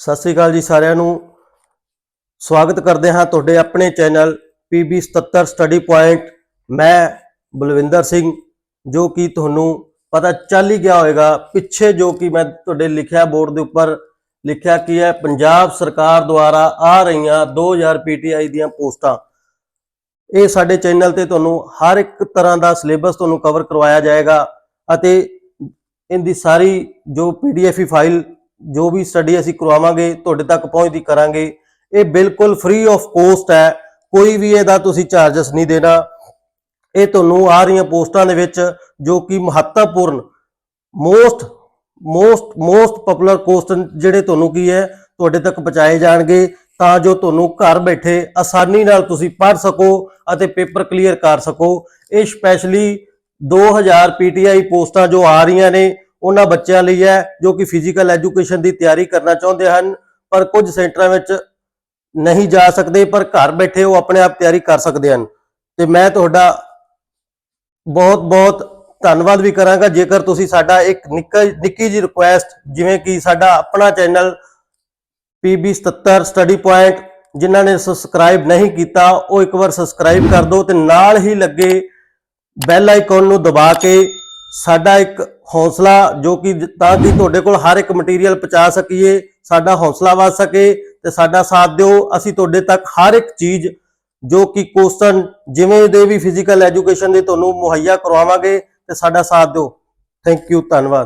ਸਤਿ ਸ੍ਰੀ ਅਕਾਲ ਜੀ ਸਾਰਿਆਂ ਨੂੰ। ਸਵਾਗਤ ਕਰਦੇ ਹਾਂ ਤੁਹਾਡੇ ਆਪਣੇ ਚੈਨਲ PB 77 ਸਟੱਡੀ ਪੁਆਇੰਟ। ਮੈਂ ਬਲਵਿੰਦਰ ਸਿੰਘ, ਜੋ ਕਿ ਤੁਹਾਨੂੰ ਪਤਾ ਚੱਲ ਹੀ ਗਿਆ ਹੋਵੇਗਾ। ਪਿੱਛੇ ਜੋ ਕਿ ਮੈਂ ਤੁਹਾਡੇ ਲਿਖਿਆ ਬੋਰਡ ਦੇ ਉੱਪਰ ਲਿਖਿਆ ਕੀ ਹੈ, ਪੰਜਾਬ ਸਰਕਾਰ ਦੁਆਰਾ ਆ ਰਹੀਆਂ 2000 PTI ਦੀਆਂ ਪੋਸਟਾਂ। ਇਹ ਸਾਡੇ ਚੈਨਲ ਤੇ ਤੁਹਾਨੂੰ ਹਰ ਇੱਕ ਤਰ੍ਹਾਂ ਦਾ ਸਿਲੇਬਸ ਤੁਹਾਨੂੰ ਕਵਰ ਕਰਵਾਇਆ ਜਾਏਗਾ ਅਤੇ ਇਹਦੀ ਸਾਰੀ ਜੋ ਪੀਡੀਐਫ ਫਾਈਲ ਜੋ ਵੀ ਸਟੱਡੀ ਅਸੀਂ ਕਰਵਾਵਾਂਗੇ, ਤੁਹਾਡੇ ਤੱਕ ਪਹੁੰਚਦੀ ਕਰਾਂਗੇ। ਇਹ ਬਿਲਕੁਲ ਫ੍ਰੀ ਆਫ ਕੋਸਟ ਹੈ। ਕੋਈ ਵੀ ਇਹਦਾ ਤੁਸੀਂ ਚਾਰजेस ਨਹੀਂ ਦੇਣਾ। ਇਹ ਤੁਹਾਨੂੰ ਆ ਰਹੀਆਂ ਪੋਸਟਾਂ ਦੇ ਵਿੱਚ ਜੋ ਕਿ ਮਹੱਤਵਪੂਰਨ most most most popular question ਜਿਹੜੇ ਤੁਹਾਨੂੰ ਕੀ ਹੈ, ਤੁਹਾਡੇ ਤੱਕ ਪਹੁੰਚਾਏ ਜਾਣਗੇ। ਤਾਂ ਜੋ ਤੁਹਾਨੂੰ ਘਰ ਬੈਠੇ ਆਸਾਨੀ ਨਾਲ ਤੁਸੀਂ ਪੜ੍ਹ ਸਕੋ ਅਤੇ ਪੇਪਰ ਕਲੀਅਰ ਕਰ ਸਕੋ। ਇਹ ਸਪੈਸ਼ਲੀ 2000 ਪੀਟੀਆਈ ਪੋਸਟਾਂ ਜੋ ਆ ਰਹੀਆਂ ਨੇ ਉਹਨਾਂ ਬੱਚਿਆਂ ਲਈ ਹੈ, ਜੋ ਕਿ ਫਿਜ਼ੀਕਲ ਐਜੂਕੇਸ਼ਨ ਦੀ ਤਿਆਰੀ ਕਰਨਾ ਚਾਹੁੰਦੇ ਹਨ, ਪਰ ਕੁਝ ਸੈਂਟਰਾਂ ਵਿੱਚ ਨਹੀਂ ਜਾ ਸਕਦੇ, ਪਰ ਘਰ ਬੈਠੇ ਉਹ ਆਪਣੇ ਆਪ ਤਿਆਰੀ ਕਰ ਸਕਦੇ ਹਨ। ਤੇ ਮੈਂ ਤੁਹਾਡਾ ਬਹੁਤ ਬਹੁਤ ਧੰਨਵਾਦ ਵੀ ਕਰਾਂਗਾ। ਜੇਕਰ ਤੁਸੀਂ ਸਾਡਾ ਇੱਕ ਨਿੱਕਾ, ਨਿੱਕੀ ਜੀ ਰਿਕੁਐਸਟ ਜਿਵੇਂ ਕਿ ਸਾਡਾ ਆਪਣਾ ਚੈਨਲ PB 77 ਸਟੱਡੀ ਪੁਆਇੰਟ ਜਿਨ੍ਹਾਂ ਨੇ ਸਬਸਕ੍ਰਾਈਬ ਨਹੀਂ ਕੀਤਾ, ਉਹ ਇੱਕ ਵਾਰ ਸਬਸਕ੍ਰਾਈਬ ਕਰ ਦਿਓ ਤੇ ਨਾਲ ਹੀ ਲੱਗੇ ਬੈਲ ਆਈਕਨ ਨੂੰ ਦਬਾ ਕੇ ਸਾਡਾ ਇੱਕ ਹੌਸਲਾ ਜੋ ਕਿ ਤਾਂ ਕਿ ਤੁਹਾਡੇ ਕੋਲ ਹਰ ਇੱਕ ਮਟੀਰੀਅਲ ਪਹੁੰਚਾ ਸਕੀਏ, ਸਾਡਾ ਹੌਸਲਾ ਵੱਧ ਸਕੇ ਤੇ ਸਾਡਾ ਸਾਥ ਦਿਓ। ਅਸੀਂ ਤੁਹਾਡੇ ਤੱਕ ਹਰ ਇੱਕ ਚੀਜ਼ ਜੋ ਕਿ ਕੁਐਸਚਨ ਜਿਵੇਂ ਦੇ ਵੀ ਫਿਜ਼ੀਕਲ ਐਜੂਕੇਸ਼ਨ ਦੇ ਤੁਹਾਨੂੰ ਮੁਹੱਈਆ ਕਰਵਾਵਾਂਗੇ ਤੇ ਸਾਡਾ ਸਾਥ ਦਿਓ। ਥੈਂਕ ਯੂ ਧੰਨਵਾਦ।